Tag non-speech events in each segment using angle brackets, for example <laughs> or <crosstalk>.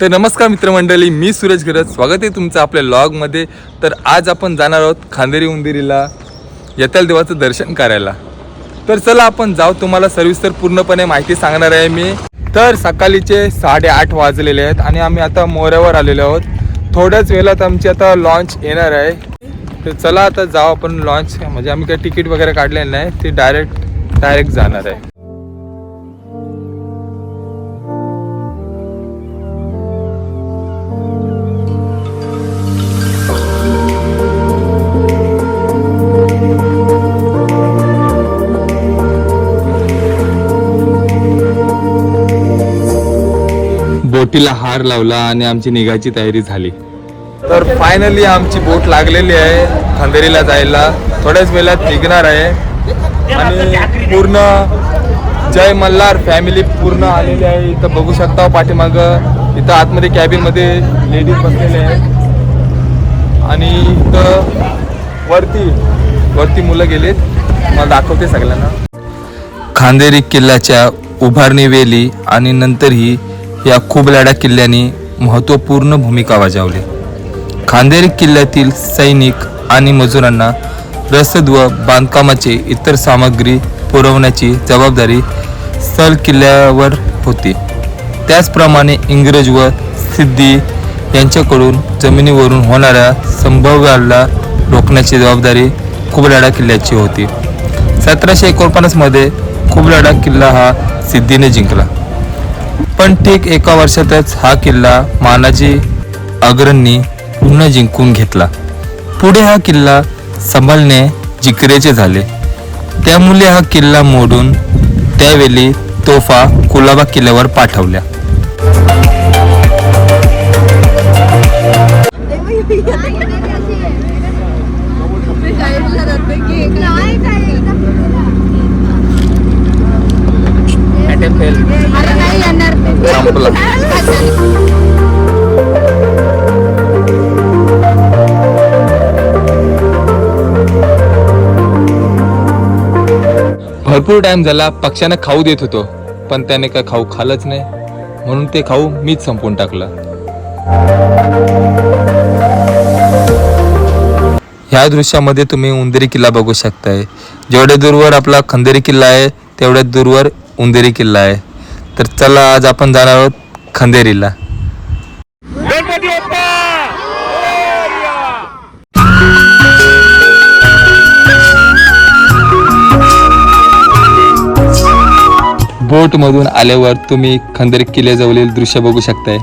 तर नमस्कार मित्रमंडळी मी सूरज गरज स्वागत आहे तुमचं आपल्या लॉगमध्ये. तर आज आपण जाणार आहोत खांदेरी उंदिरीला येत्याल देवाचं दर्शन करायला. तर चला आपण जाऊ. तुम्हाला सविस्तर पूर्णपणे माहिती सांगणार आहे मी. तर सकाळीचे साडेआठ वाजलेले आहेत आणि आम्ही आता मोऱ्यावर आलेलो आहोत. थोड्याच वेळात आमची आता लॉन्च येणार आहे. तर चला आता जाऊ आपण लॉन्च म्हणजे आम्ही काही तिकीट वगैरे काढलेलं नाही. ते डायरेक्ट डायरेक्ट जाणार आहे. बोटीला हार लावला आणि आमची निघायची तयारी झाली. तर फायनली आमची बोट लागलेली आहे खांदेरीला जायला. थोड्याच वेळात निघणार आहे. आणि पूर्ण जय मल्हार फॅमिली पूर्ण आलेली आहे. इथं बघू शकता पाठीमाग. इथं आतमध्ये कॅबिनमध्ये लेडीज बसलेले आहेत. आणि इथं वरती वरती मुलं गेलेत. मला दाखवते सगळ्यांना. खांदेरी किल्ल्याच्या उभारणी वेली आणि नंतरही या खुबलाडा किल्ल्याने महत्त्वपूर्ण भूमिका बजावली. खांदेरी किल्ल्यातील सैनिक आणि मजुरांना रसद व बांधकामाची इतर सामग्री पुरवण्याची जबाबदारी सल किल्ल्यावर होती. त्याचप्रमाणे इंग्रज व सिद्धी यांच्याकडून जमिनीवरून होणाऱ्या संभवाला रोखण्याची जबाबदारी खुबलाडा किल्ल्याची होती. सतराशे एकोणपन्नासमध्ये खुबलाडा किल्ला हा सिद्धीने जिंकला. पण ठीक एका वर्षातच हा किल्ला मानाजी अग्रणी पुन्हा जिंकून घेतला. पुढे हा किल्ला सांभाळणे जिकरेचे झाले. त्यामुळे हा किल्ला मोडून त्यावेळी तोफा कुलाबा किल्ल्यावर पाठवल्या. भरपूर टाइम झाला पक्ष्यांना खाऊ देत होतो पण त्याने काय खाऊ खालच नाही. म्हणून ते खाऊ मीच संपवून टाकलं. ह्या दृश्यामध्ये तुम्ही उंदेरी किल्ला बघू शकताय. जेवढ्या दूरवर आपला खंदेरी किल्ला आहे तेवढ्या दूरवर उंदेरी किल्ला आहे. तर चला आज आपण जाणार आहोत खंदेरीला. बोट आल्यावर तुम्ही खंदेरी किल्ल्याजवळील दृश्य बघू शकताय.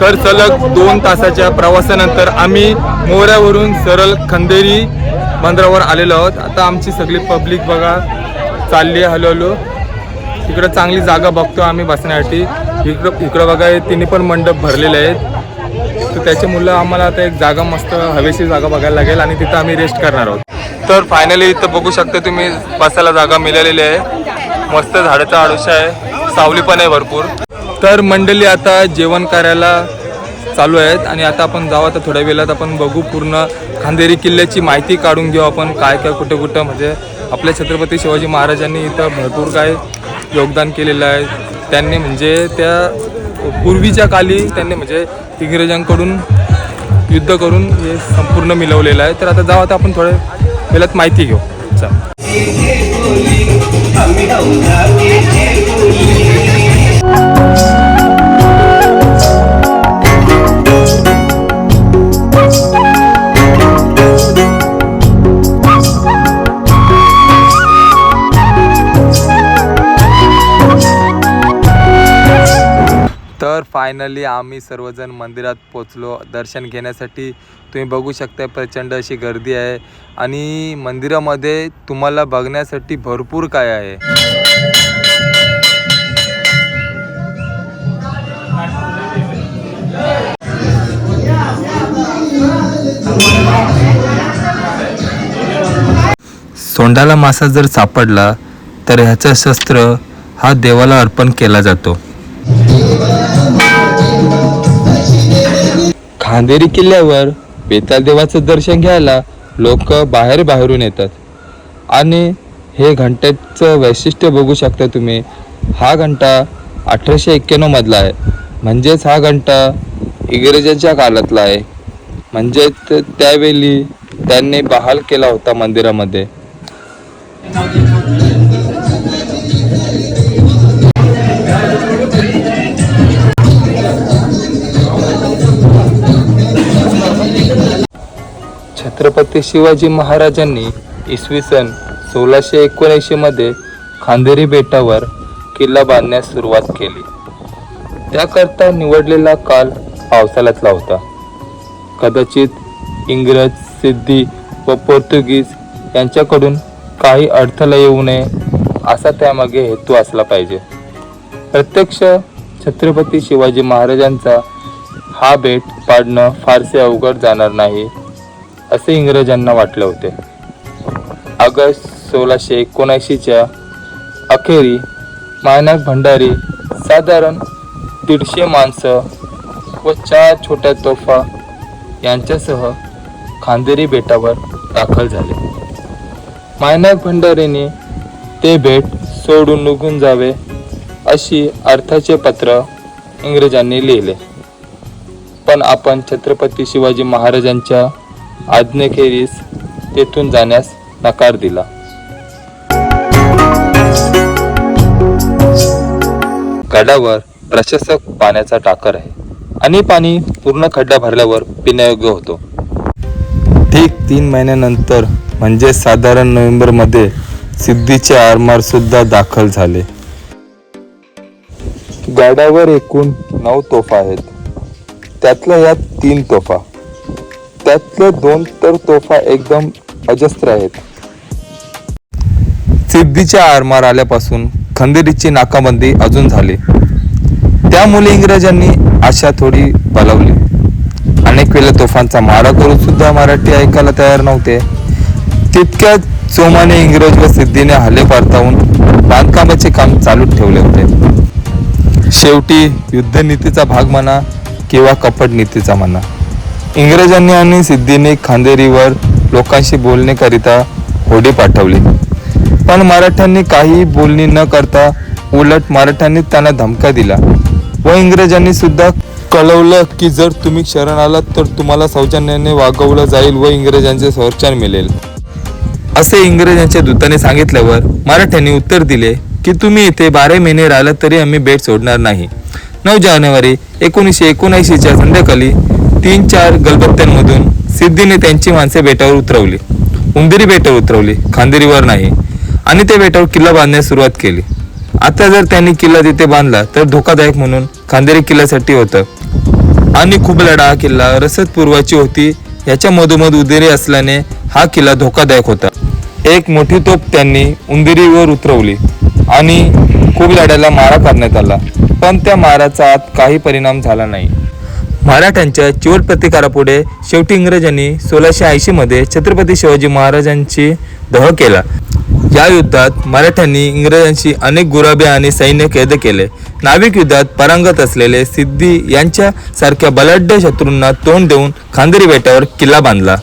तर सलग दोन तासाच्या प्रवासानंतर आम्ही मोऱ्यावरून सरळ खंदेरी बंदरावर आलेलो आहोत. आता आमची सगळी पब्लिक बघा चालली आहे हळूहळू. इकडं चांगली जागा बघतो आम्ही बसण्यासाठी. इकडं इकडं बघा हे तिन्ही पण मंडप भरलेले आहेत. तर त्याच्यामुळं आम्हाला आता एक जागा मस्त हवेशी जागा बघायला लागेल आणि तिथं आम्ही रेस्ट करणार आहोत. तर फायनली इथं बघू शकता तुम्ही बसायला जागा मिळालेली आहे. मस्त झाडाचा आडोशा आहे. सावली पण आहे भरपूर. तर मंडळी आता जेवण करायला चालू आहेत आणि आता आपण जाऊ आता थोड्या वेळात आपण बघू पूर्ण खांदेरी किल्ल्याची माहिती काढून घेऊ आपण काय काय कुठं कुठं. म्हणजे आपल्या छत्रपती शिवाजी महाराजांनी इथं भरपूर काय योगदान केलेलं आहे. त्यांनी म्हणजे त्या पूर्वीच्या काली त्यांनी म्हणजे इंग्रजांकडून युद्ध करून हे संपूर्ण मिळवलेलं आहे. तर आता जाऊ आता आपण थोडे पहिल्यात माहिती घेऊ. चल. फायनली आम्ही सर्वजण मंदिरात पोचलो दर्शन घेण्यासाठी तुम्ही बघू शकता प्रचंड अशी गर्दी आहे. आणि मंदिरामध्ये तुम्हाला बघण्यासाठी भरपूर काय आहे. सोंडाला मासा जर सापडला तर ह्याचं शस्त्र हा देवाला अर्पण केला जातो. खांदेरी किल्ल्यावर बेताल देवाचं दर्शन घ्यायला लोक बाहेर बाहेरून येतात. आणि हे घंट्याचं वैशिष्ट्य बघू शकता तुम्ही. हा घंटा अठराशे एक्क्याण्णवमधला आहे. म्हणजेच हा घंटा इंग्रजांच्या काळातला आहे. म्हणजे त्यावेळी त्यांनी बहाल केला होता मंदिरामध्ये. छत्रपती शिवाजी महाराजांनी इसवी सन सोळाशे एकोणऐंशीमध्ये खांदेरी बेटावर किल्ला बांधण्यास सुरुवात केली. त्याकरता निवडलेला काल पावसाळ्यातला होता. कदाचित इंग्रज सिद्धी व पोर्तुगीज यांच्याकडून काही अडथळा येऊ नये असा त्यामागे हेतू असला पाहिजे. प्रत्यक्ष छत्रपती शिवाजी महाराजांचा हा बेट पाडणं फारसे अवघड जाणार नाही. असे इंग्रजांना वाटले होते. ऑगस्ट सोळाशे एकोणऐंशीच्या अखेरी मायनाक भंडारी साधारण दीडशे माणसं व चार छोट्या तोफा यांच्यासह खांदेरी बेटावर दाखल झाले. मायनाक भंडारीने ते बेट सोडून निघून जावे अशी अर्थाचे पत्र इंग्रजांनी लिहिले. पण आपण छत्रपती शिवाजी महाराजांच्या आज्ञेखेरीज तेथून जाण्यास नकार दिला. गडावर प्रशस्त पाण्याचा टाकर आहे आणि पाणी पूर्ण खड्डा भरल्यावर पिण्यायोग्य होतो. ठीक तीन महिन्यानंतर म्हणजे साधारण नोव्हेंबरमध्ये सिद्धीचे आरमार सुद्धा दाखल झाले. गडावर एकूण नऊ तोफा आहेत. त्यातल्या या तीन तोफा. त्यातले दोन तर तोफा एकदम अजस्त्र आहेत. सिद्धीच्या आरमार आल्यापासून खंदेरीची नाकाबंदी अजून झाली. त्यामुळे इंग्रजांनी आशा थोडी बलवली. अनेक वेळा तोफांचा मारा करून सुद्धा मराठी ऐकायला तयार नव्हते. तितक्या चोमाने इंग्रज व सिद्धीने हल्ले पारतावून बांधकामाचे काम चालू ठेवले होते. शेवटी युद्धनीतीचा भाग म्हणा किंवा कपट नीतीचा म्हणा इंग्रजांनी आणि सिद्धीने खांदेरीवर लोकांशी बोलण्याकरिता होडी पाठवली. पण मराठ्यांनी काही बोलणी न करता उलट मराठ्यांनी त्यांना धमका दिला व इंग्रजांनी सुद्धा कळवलं की जर तुम्ही शरण आलात तर तुम्हाला सौजन्याने वागवलं जाईल व इंग्रजांचे संरक्षण मिळेल. असे इंग्रजांच्या दूताने सांगितल्यावर मराठ्यांनी उत्तर दिले की तुम्ही इथे बारा महिने राहिलात तरी आम्ही बेट सोडणार नाही. नऊ जानेवारी एकोणीसशे एकोणऐंशीच्या संध्याकाळी तीन चार गलबत्त्यांमधून सिद्धीने त्यांची माणसे बेटावर उतरवली. उंदिरी बेटावर उतरवली खांदेरीवर नाही. आणि त्या बेटावर किल्ला बांधण्यास सुरुवात केली. आता जर त्यांनी किल्ला तिथे बांधला तर धोकादायक म्हणून खांदेरी किल्ल्यासाठी होतं. आणि खूप लढा हा किल्ला रसद पूर्वाची होती याच्या मधोमध उंदिरी असल्याने हा किल्ला धोकादायक होता. एक मोठी तोप त्यांनी उंदिरीवर उतरवली आणि खूप लढ्याला मारा करण्यात आला. पण त्या माराचा आत काही परिणाम झाला नाही. मराठ्यांच्या चिवट प्रतिकारापुढे शेवटी इंग्रजांनी सोळाशे ऐंशीमध्ये छत्रपती शिवाजी महाराजांची दह केला. या युद्धात मराठ्यांनी इंग्रजांशी अनेक गुराबे आणि सैन्य कैद केले. नाविक युद्धात परांगत असलेले सिद्धी यांच्या सारख्या बलाढ्य शत्रूंना तोंड देऊन खांदेरी बेटावर किल्ला बांधला.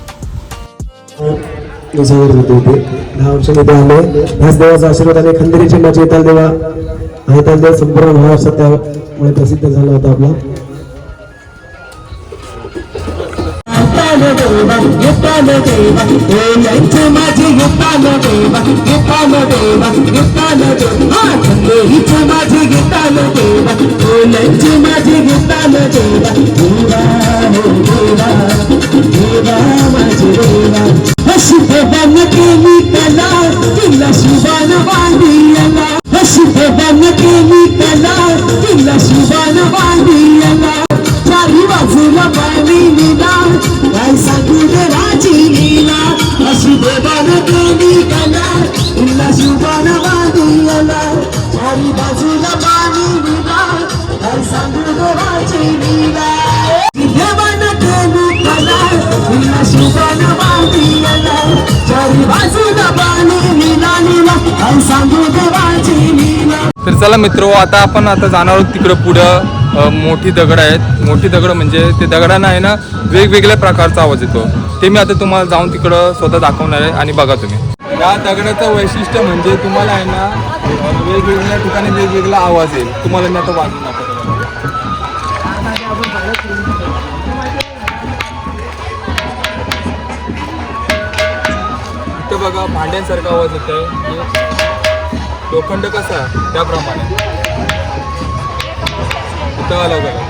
मी सांगत होतो. इथे दहा वर्षांनी आले ह्याच देवाचा आशीर्वादाने खंदेरीची माझी येताल देवा आणि येताल देव संपूर्ण महाराष्ट्रात त्यामुळे प्रसिद्ध झाला होता आपला शुभवन केली कला तिला चारी बाजूला पाणी सांगू लीला तर चला मित्र आता आपण आता जाणार आहोत तिकडं पुढं. मोठी दगड आहेत. मोठी दगड म्हणजे ते दगडांना आहे ना वेगवेगळ्या प्रकारचा आवाज येतो. ते मी आता तुम्हाला जाऊन तिकडं स्वतः दाखवणार आहे आणि बघा तुम्ही. या दगडाचं वैशिष्ट्य म्हणजे तुम्हाला आहे ना वेगवेगळ्या ठिकाणी वेगवेगळा आवाज येईल. तुम्हाला मी आता वाजून बघा भांड्यांसारखा आवाज येतोय. लोखंड कसा त्याप्रमाणे. इथं आलं बघा.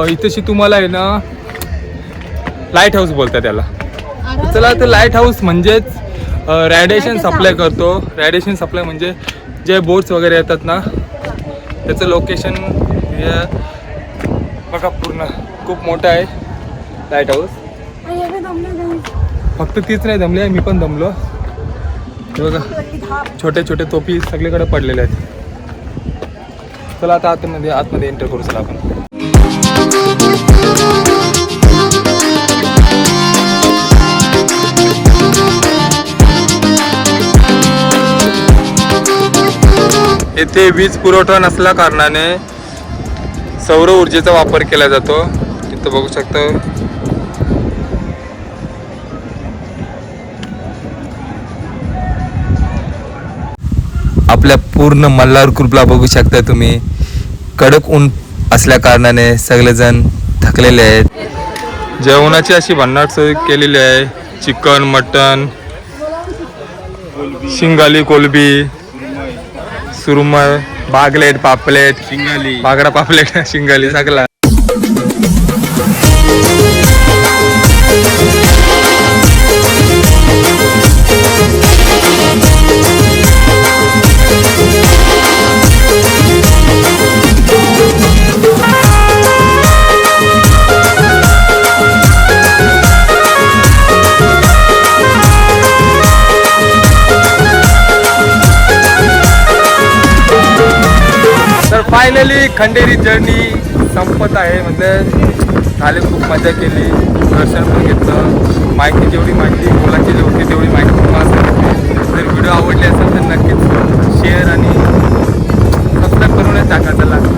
अ, इथेशी तुम्हाला आहे ना लाइट हाऊस बोलतात त्याला. चला तर लाइट हाऊस म्हणजेच रॅडिएशन सप्लाय करतो. रॅडिएशन सप्लाय म्हणजे जे बोट्स वगैरे येतात ना त्याचं लोकेशन बघा पूर्ण. खूप मोठं आहे लाइट हाऊस फक्त तीच नाही दमली आहे मी पण दमलो. बघा छोटे छोटे तोपी सगळीकडे पडलेले आहेत. चला आता आतमध्ये आतमध्ये एंटर करू चला आपण. येथे वीज पुरवठा नसल्या कारणाने सौर ऊर्जेचा वापर केला जातो. इथं बघू शकतो आपल्या पूर्ण मल्हार ग्रुपला बघू शकता तुम्ही. कडक ऊन असल्या कारणाने सगळेजण थकलेले आहेत. जेवणाची अशी भन्नाट सोय केलेली आहे. चिकन मटन शिंगाली कोलबी सुरमय बागलेट पापलेट शिंगाली. बागडा पापलेट <laughs> शिंगाली सगळा. फायनली खंडेरी जर्नी संपत आहे. म्हणजे झाले खूप मजा केली. दर्शन पण घेतलं. माहिती जेवढी माहिती बोलायची जेवढी तेवढी माहिती तुम्हाला सांगितली जर व्हिडिओ आवडले असेल तर नक्कीच शेअर आणि सबस्क्राईब करूनच टाका. चला.